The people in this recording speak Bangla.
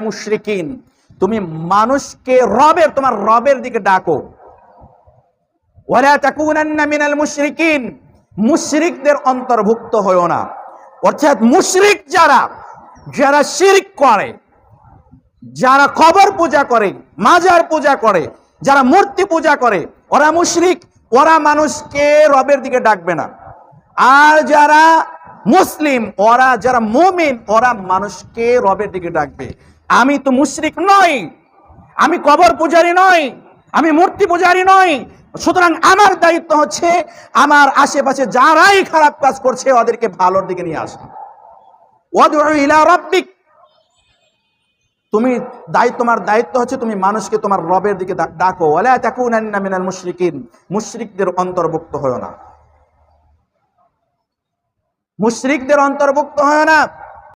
মুশরিকিন। তুমি মানুষকে রবের, তোমার রবের দিকে ডাকো। মিনাল মুশরিকদের অন্তর্ভুক্ত হয়ো না। অর্থাৎ মুশরিক যারা যারা শিরক করে, যারা কবর পূজা করে, মাজার পূজা করে, যারা মূর্তি পূজা করে, ওরা মুশরিক, ওরা মানুষকে রবের দিকে ডাকবে না। আর যারা মুসলিম, ওরা যারা মুমিন, ওরা মানুষকে রবের দিকে ডাকবে। আমি তো মুশরিক নই। আমি কবর পূজারি নই। আমি মূর্তি পূজারি নই। সুতরাং আমার দায়িত্ব হচ্ছে, আমার আশেপাশে যারাই খারাপ কাজ করছে, ওদেরকে ভালোর দিকে নিয়ে আসা। ইলা তুমি দায়িত্ব তোমার দায়িত্ব হচ্ছে তুমি মানুষকে তোমার রবের দিকে ডাকো। ওয়ালা তাকুনান্না মিনাল মুশরিকিন। মুশরিকদের অন্তর্ভুক্ত হয় না। মুশরিকদের অন্তর্ভুক্ত হয় না।